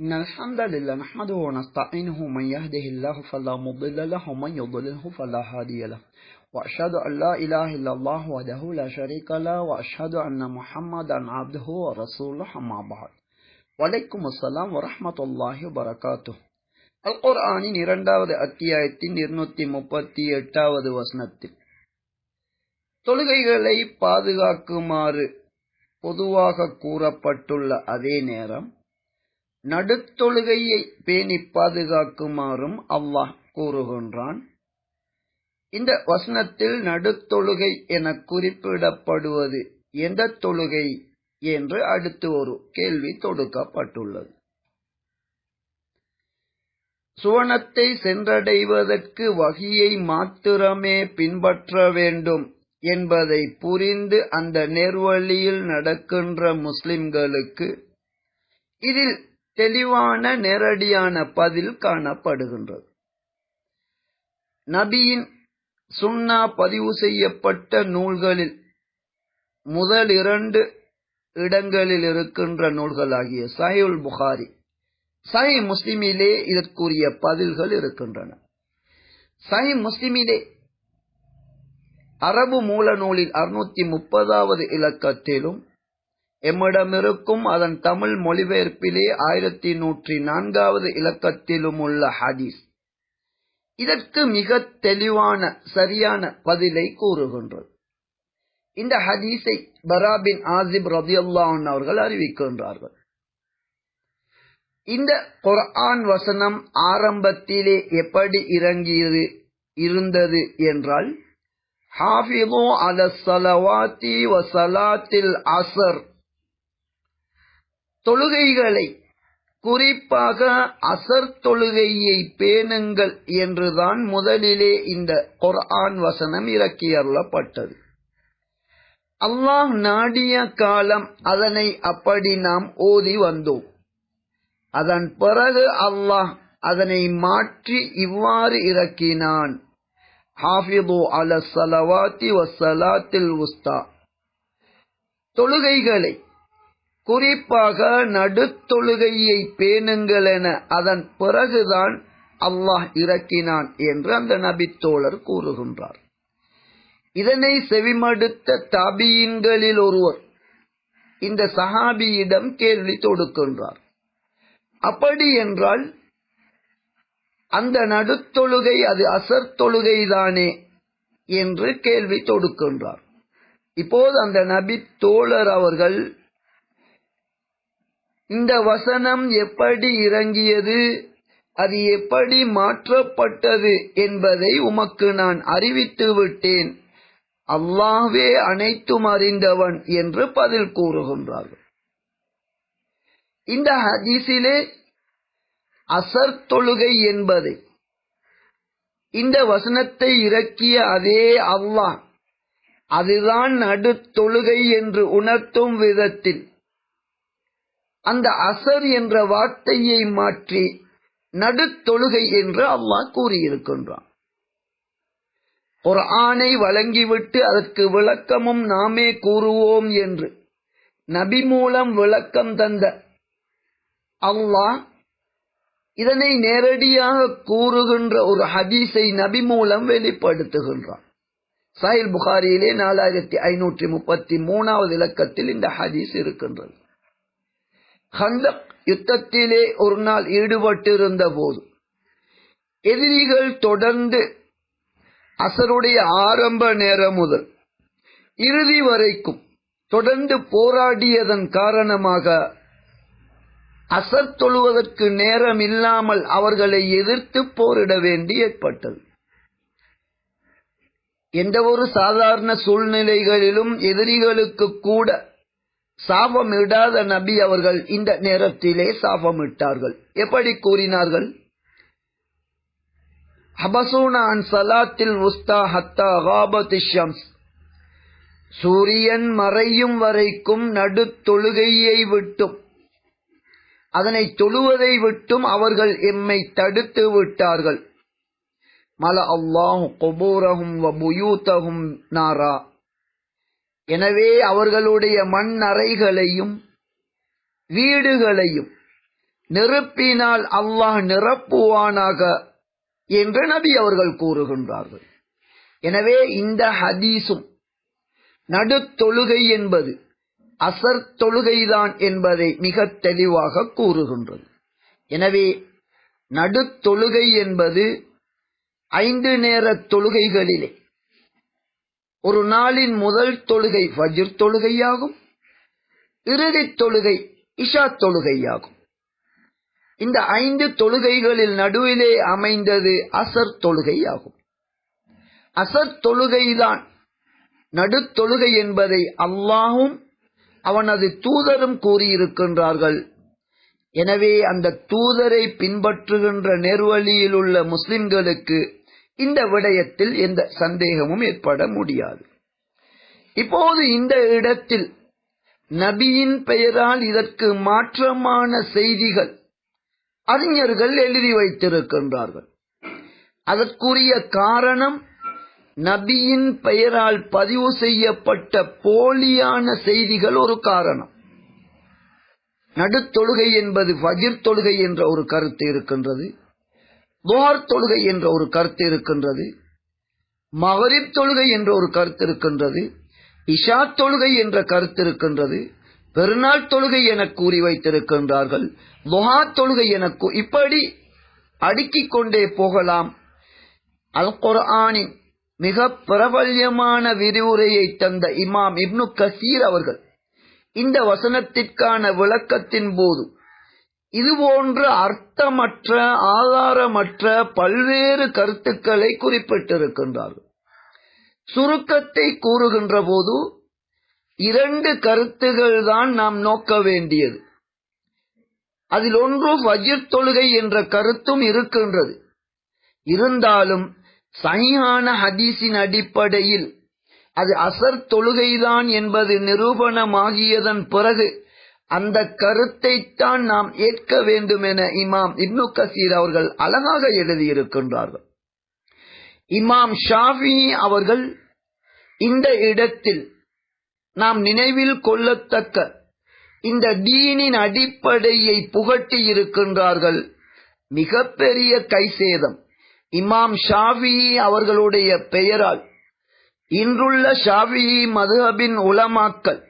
إن الحمد لله نحمده ونستعينه من يهده الله فلا مضل له ومن يضلله فلا هادي له. وأشهد أن لا إله إلا الله وحده لا شريك له وأشهد أن محمدا عبده ورسوله أما بعد. வலைக்கும் அஸ்லாம் வரமத்துல்லாஹி வரகாத்து அல் குர்ஆனின் இரண்டாவது அத்தியாயத்தின் இருநூத்தி முப்பத்தி எட்டாவது வசனத்தில் தொழுகைகளை பாதுகாக்குமாறு பொதுவாக கூறப்பட்டுள்ள அதே நேரம் நடுத்தொழுகையை பேணி பாதுகாக்குமாறும் அல்லாஹ் கூறுகின்றான். இந்த வசனத்தில் நடுத்தொழுகை என குறிப்பிடப்படுவது எந்த தொழுகை என்று அடுத்து ஒரு கேள்வி தொடுக்கப்பட்டுள்ளது. சுவனத்தை சென்றடைவதற்கு வகியை மாத்திரமே பின்பற்ற வேண்டும் என்பதை புரிந்து அந்த நேர்வழியில் நடக்கின்ற முஸ்லிம்களுக்கு இதில் தெளிவான நேரடியான பதில் காணப்படுகின்றது. நபியின் சுன்னா பதிவு செய்யப்பட்ட நூல்களில் முதல் இரண்டு இடங்களில் இருக்கின்ற நூல்களாகிய சஹிவுல் புகாரி சஹி முஸ்லிமிலே இதற்குரிய பதில்கள் இருக்கின்றன. சஹி முஸ்லிமிலே அரபு மூல நூலில் அறுநூத்தி முப்பதாவது இலக்கத்திலும் எம்மிடமிருக்கும் அதன் தமிழ் மொழிபெயர்ப்பிலே ஆயிரத்தி நூற்றி நான்காவது இலக்கத்திலும் உள்ள ஹதீஸ். இதற்கு மிக தெளிவான சரியான பதிலை கூறுகின்றது. இந்த ஹதீஸை பராபின் ஆசிப் ரதியுல்லான் அவர்கள் அறிவிக்கின்றார்கள். இந்த குர்ஆன் வசனம் ஆரம்பத்திலே எப்படி இறங்கியது இருந்தது என்றால் ஹாஃபிமோ அல சலவாத்தி வசலாத்தில் அசர் தொழுகைகளை குறிப்பாக அசர் தொழுகையை பேணுங்கள் என்றுதான் முதலிலே இந்த குர்ஆன் வசனம் இறக்கியறப்பட்டது அல்லாஹ் நாடிய காலம் அதனை அப்படி நாம் ஓதி வந்தோம். அதன் பிறகு அல்லாஹ் அதனை மாற்றி இவ்வாறு இறக்கினான். ஹாஃபிது அல சலவாத்தி வசலாத்தில் உஸ்தா. தொழுகைகளை குறிப்பாக நடுத்தொழுகையை பேணுங்கள் என அதன் பிறகுதான் அல்லாஹ் இறக்கினான் என்று அந்த நபித்தோழர் கூறுகின்றார். இதனை செவிமடுத்த தாபியின்களில் ஒருவர் இந்த சஹாபியிடம் கேள்வி தொடுக்கின்றார். அப்படி என்றால் அந்த நடுத்தொழுகை அது அசர் தொழுகைதானே என்று கேள்வி தொடுக்கின்றார். இப்போது அந்த நபி தோழர் அவர்கள் இந்த வசனம் எப்படி இறங்கியது? அது எப்படி மாற்றப்பட்டது என்பதை உமக்கு நான் அறிவித்து விட்டேன். அல்லாஹ்வே அனைத்தும் அறிந்தவன் என்று பதில் கூறுகின்றார்கள். இந்த ஹதீஸிலே அசர் தொழுகை என்பது இந்த வசனத்தை இறக்கிய அதே அல்லாஹ் அதுதான் நடு தொழுகை என்று உணர்த்தும் விதத்தில் அந்த அசர் என்ற வார்த்தையை மாற்றி நடுத்தொழுகை என்று அல்லாஹ் கூறியிருக்கின்றான். ஒரு ஆணை வழங்கிவிட்டு அதற்கு விளக்கமும் நாமே கூறுவோம் என்று நபி மூலம் விளக்கம் தந்த அல்லாஹ் இதனை நேரடியாக கூறுகின்ற ஒரு ஹதீஸை நபி மூலம் வெளிப்படுத்துகின்றான். சாயில் புகாரியிலே நாலாயிரத்தி ஐநூற்றி முப்பத்தி மூணாவது இலக்கத்தில் இந்த ஹதீஸ் இருக்கின்றது. ஹந்தக் யுத்தத்திலே ஒரு நாள் ஈடுபட்டிருந்த போது எதிரிகள் தொடர்ந்து அசருடைய ஆரம்ப நேரம் முதல் இறுதி வரைக்கும் தொடர்ந்து போராடியதன் காரணமாக அசர் தொழுவதற்கு நேரம் இல்லாமல் அவர்களை எதிர்த்து போரிட வேண்டி ஏற்பட்டது. எந்த ஒரு சாதாரண சூழ்நிலைகளிலும் எதிரிகளுக்கு கூட சாபமிடாத நபி அவர்கள் இந்த நேரத்திலே சாபமிட்டார்கள். எப்படி கூறினார்கள்? ஹபசூனான் சலாத்தில் உஸ்தா ஹத்தா சூரியன் மறையும் வரைக்கும் நடு தொழுகையை விட்டும். அதனை தொழுவதை விட்டும் அவர்கள் எம்மை தடுத்து விட்டார்கள். மல அல்லாஹும் கொபூரகும் நாரா. எனவே அவர்களுடைய மண் அறைகளையும் வீடுகளையும் நெருப்பினால் அல்லாஹ் நிரப்புவானாக என்று நபி அவர்கள் கூறுகின்றார்கள். எனவே இந்த ஹதீஸும் நடுத்தொழுகை என்பது அசர் தொழுகைதான் என்பதை மிக தெளிவாக கூறுகின்றது. எனவே நடுத்தொழுகை என்பது ஐந்து நேர தொழுகைகளிலே ஒரு நாளின் முதல் தொழுகை வஜிர் தொழுகையாகும் இறுதி தொழுகை இஷா தொழுகையாகும். இந்த ஐந்து தொழுகைகளில் நடுவிலே அமைந்தது அசர் தொழுகையாகும். அசர் தொழுகைதான் நடுத்தொழுகை என்பதை அல்லாஹும் அவனது தூதரும் கூறியிருக்கின்றார்கள். எனவே அந்த தூதரை பின்பற்றுகின்ற நேர்வழியில் உள்ள முஸ்லிம்களுக்கு இந்த விடயத்தில் எந்த சந்தேகமும் ஏற்பட முடியாது. இப்போது இந்த இடத்தில் நபியின் பெயரால் இதற்கு மாற்றமான செய்திகள் அறிஞர்கள் எழுதி வைத்திருக்கின்றார்கள். அதற்குரிய காரணம் நபியின் பெயரால் பதிவு செய்யப்பட்ட போலியான செய்திகள் ஒரு காரணம். நடுத்தொழுகை என்பது ஃபஜிர் தொழுகை என்ற ஒரு கருத்து இருக்கின்றது. துவார் தொழுகை என்ற ஒரு கருத்து இருக்கின்றது மகரிப் தொழுகை என்ற ஒரு கருத்து இருக்கின்றது இஷா தொழுகை என்ற கருத்து இருக்கின்றது பெருநாள் தொழுகை என கூறி வைத்திருக்கின்றார்கள் துஹா தொழுகை என இப்படி அடுக்கிக் கொண்டே போகலாம். அல் குர்ஆனின் மிக பிரபல்யமான விரிவுரையை தந்த இமாம் இப்னு கசீர் அவர்கள் இந்த வசனத்திற்கான விளக்கத்தின் போது இதுபோன்ற அர்த்தமற்ற ஆதாரமற்ற பல்வேறு கருத்துக்களை குறிப்பிட்டிருக்கின்றார்கள். சுருக்கத்தை கூறுகின்ற போது இரண்டு கருத்துகள் தான் நாம் நோக்க வேண்டியது. அதில் ஒன்று வஜிர் தொழுகை என்ற கருத்தும் இருக்கின்றது. இருந்தாலும் சனியான ஹதீஸின் அடிப்படையில் அது அசர் தொழுகைதான் என்பது நிரூபணமாகியதன் பிறகு அந்த கருத்தைத்தான் நாம் ஏற்க வேண்டும் என இமாம் இப்னு கசீர் அவர்கள் அழகாக எழுதியிருக்கின்றார்கள். இமாம் ஷாஃபி அவர்கள் இந்த இடத்தில் நாம் நினைவில் கொள்ளத்தக்க இந்த தீனின் அடிப்படையை புகட்டி இருக்கின்றார்கள் மிகப்பெரிய கைசேதம். இமாம் ஷாஃபி அவர்களுடைய பெயரால் இன்றுள்ள ஷாஃபி மதுஹபின் உலமாக்கல்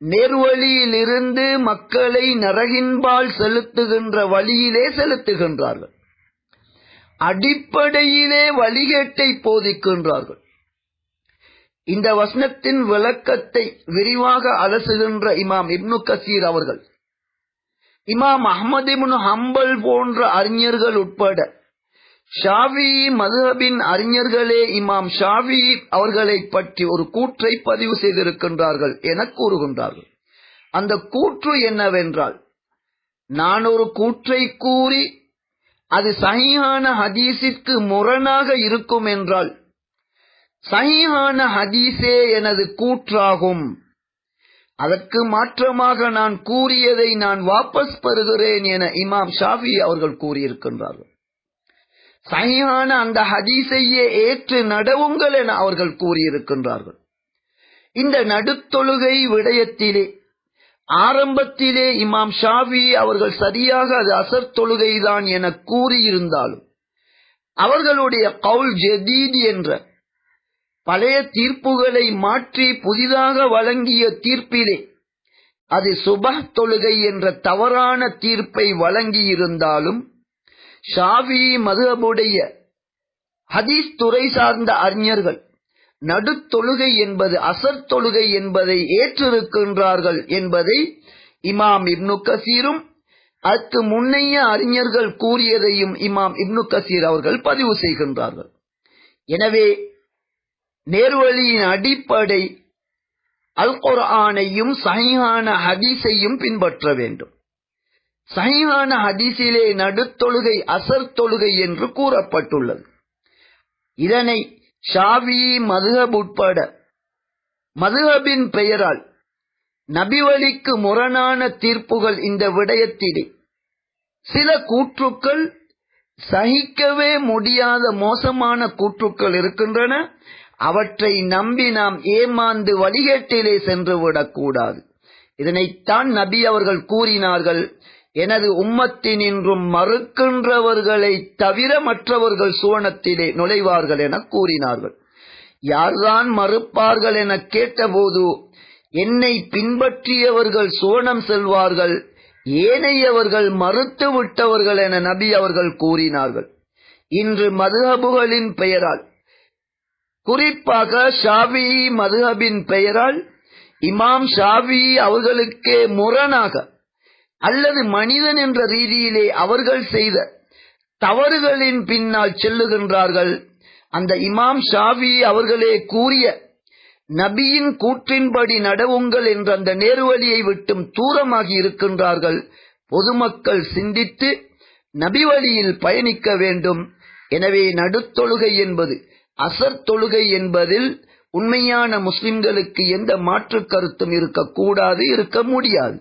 நேர்வழியிலிருந்து மக்களை நரகின்பால் செலுத்துகின்ற வழியிலே செலுத்துகின்றார்கள். அடிப்படையிலே வழிகேட்டை போதிக்கின்றார்கள். இந்த வசனத்தின் விளக்கத்தை விரிவாக அலசுகின்ற இமாம் இப்னு கசீர் அவர்கள் இமாம் அஹமது இப்னு ஹம்பல் போன்ற அறிஞர்கள் உட்பட ஷாவி மதுஹபின் அறிஞர்களே இமாம் ஷாவி அவர்களை பற்றி ஒரு கூற்றை பதிவு செய்திருக்கின்றார்கள் என கூறுகின்றார்கள். அந்த கூற்று என்னவென்றால் நான் ஒரு கூற்றை கூறி அது சகியான ஹதீஸிற்கு முரணாக இருக்கும் என்றால் சகியான ஹதீஸே எனது கூற்றாகும். அதற்கு மாற்றமாக நான் கூறியதை நான் வாபஸ் பெறுகிறேன் என இமாம் ஷாஃபி அவர்கள் கூறியிருக்கின்றார்கள். சகியான அந்த ஹதீஸையே ஏற்று நடவுங்கள் என அவர்கள் கூறியிருக்கின்றார்கள். இந்த நடுத்தொழுகை விடயத்திலே ஆரம்பத்திலே இமாம் ஷாஃபி அவர்கள் சரியாக அது அசர் தொழுகைதான் என கூறியிருந்தாலும் அவர்களுடைய கவுல் ஜதீத் என்ற பழைய தீர்ப்புகளை மாற்றி புதிதாக வழங்கிய தீர்ப்பிலே அது சுபஹ் தொழுகை என்ற தவறான தீர்ப்பை வழங்கியிருந்தாலும் ஷாவி மதுஹபுடைய ஹதீஸ் துறை சார்ந்த அறிஞர்கள் நடுத்தொழுகை என்பது அசர் தொழுகை என்பதை ஏற்றிருக்கின்றார்கள் என்பதை இமாம் இப்னு கசீரும் அதற்கு முன்னைய அறிஞர்கள் கூறியதையும் இமாம் இப்னு கசீர் அவர்கள் பதிவு செய்கின்றார்கள். எனவே நேர்வழியின் அடிப்படை அல் குர்ஆனையும் சஹிஹான ஹதீஸையும் பின்பற்ற வேண்டும். சஹீஹான ஹதீஸிலே நடுத்தொழுகை அசர் தொழுகை என்று கூறப்பட்டுள்ளது. இதனை ஷாவி மதுஹப் உட்பட மதுஹபின் பெயரால் நபிவழிக்கு முரணான தீர்ப்புகள் இந்த விடயத்திலே. சில கூற்றுக்கள் சகிக்கவே முடியாத மோசமான கூற்றுக்கள் இருக்கின்றன. அவற்றை நம்பி நாம் ஏமாந்து வழிகேட்டிலே சென்று விடக்கூடாது. இதனைத்தான் நபி அவர்கள் கூறினார்கள். எனது உம்மத்தினின்றும் மறுக்கின்றவர்களை தவிர மற்றவர்கள் சுவனத்திலே நுழைவார்கள் என கூறினார்கள். யார்தான் மறுப்பார்கள் என கேட்டபோது என்னை பின்பற்றியவர்கள் சுவனம் செல்வார்கள் ஏனையவர்கள் மறுத்து விட்டவர்கள் என நபி அவர்கள் கூறினார்கள். இன்று மதுஹபுகளின் பெயரால் குறிப்பாக ஷாவி மதுஹபின் பெயரால் இமாம் ஷாவி அவர்களுக்கே முரணாக அல்லது மனிதன் என்ற ரீதியிலே அவர்கள் செய்த தவறுகளின் பின்னால் செல்லுகின்றார்கள். அந்த இமாம் ஷாவி அவர்களே கூறிய நபியின் கூற்றின்படி நடவுங்கள் என்ற அந்த நேர்வழியை விட்டும் தூரமாகி இருக்கின்றார்கள். பொதுமக்கள் சிந்தித்து நபி வழியில் பயணிக்க வேண்டும். எனவே நடுத்தொழுகை என்பது அசர் தொழுகை என்பதில் உண்மையான முஸ்லிம்களுக்கு எந்த மாற்று கருத்தும் இருக்கக்கூடாது இருக்க முடியாது.